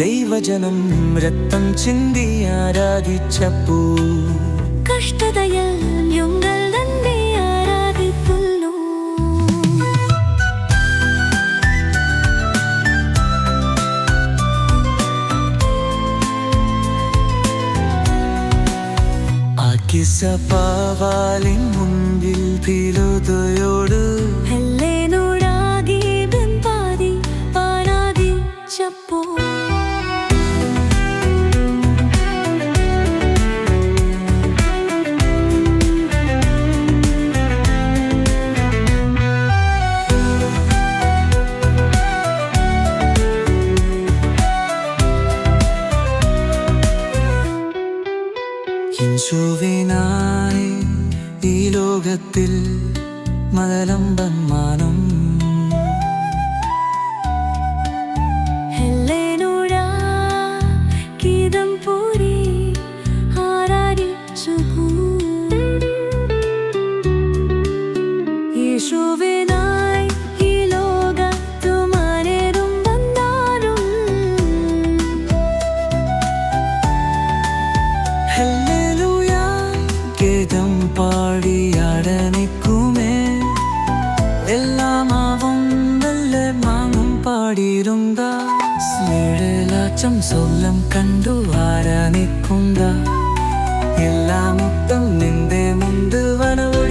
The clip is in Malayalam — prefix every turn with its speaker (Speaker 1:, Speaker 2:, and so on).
Speaker 1: ദൈവജനം രക്തം ചിന്തി ആരാധിച്ചപ്പൂ
Speaker 2: കഷ്ടതയിൽ ഞങ്ങൾ തന്നെ ആരാധിക്കുന്നു.
Speaker 1: പിലുതയോട്
Speaker 2: ഹല്ലേലൂയാകി
Speaker 1: യേശുവിനായി ഈ ലോകത്തിൽ മതലമ്പന്മാനം
Speaker 2: ഹല്ലേലൂയ ഗീതം പൂരി ആരാധിച്ചു
Speaker 1: മാങ്ങും പാടിയിരുന്ന സ്നേഹലാച്ചം സൊല്ലം കണ്ടു ആരാനിക്കുന്ന എല്ലാ മുത്തം നിന്റെ മുന്ത് വനവ